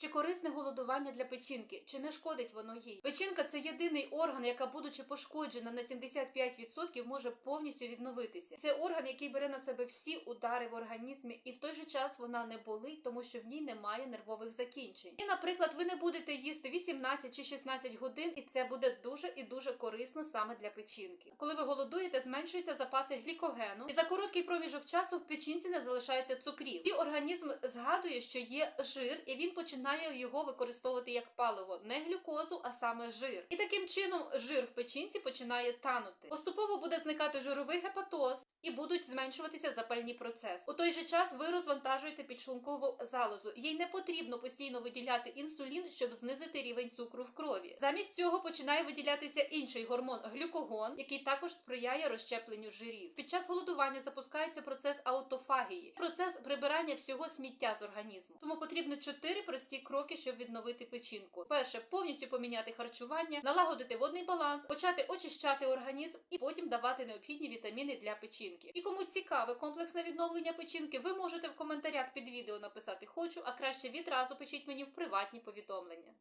Чи корисне голодування для печінки? Чи не шкодить воно їй? Печінка це єдиний орган, яка, будучи пошкоджена на 75%, може повністю відновитися. Це орган, який бере на себе всі удари в організмі, і в той же час вона не болить, тому що в ній немає нервових закінчень. І, наприклад, ви не будете їсти 18 чи 16 годин, і це буде дуже і дуже корисно саме для печінки. Коли ви голодуєте, зменшуються запаси глікогену, і за короткий проміжок часу в печінці не залишається цукрів. І організм згадує, що є жир, і він починає його використовувати як паливо, не глюкозу, а саме жир. І таким чином жир в печінці починає танути. Поступово буде зникати жировий гепатоз. І будуть зменшуватися запальні процеси. У той же час ви розвантажуєте підшлункову залозу. Їй не потрібно постійно виділяти інсулін, щоб знизити рівень цукру в крові. Замість цього починає виділятися інший гормон глюкогон, який також сприяє розщепленню жирів. Під час голодування запускається процес аутофагії, процес прибирання всього сміття з організму. Тому потрібно чотири прості кроки, щоб відновити печінку. Перше повністю поміняти харчування, налагодити водний баланс, почати очищати організм і потім давати необхідні вітаміни для печінки. І кому цікаве комплексне відновлення печінки, ви можете в коментарях під відео написати хочу, а краще відразу пишіть мені в приватні повідомлення.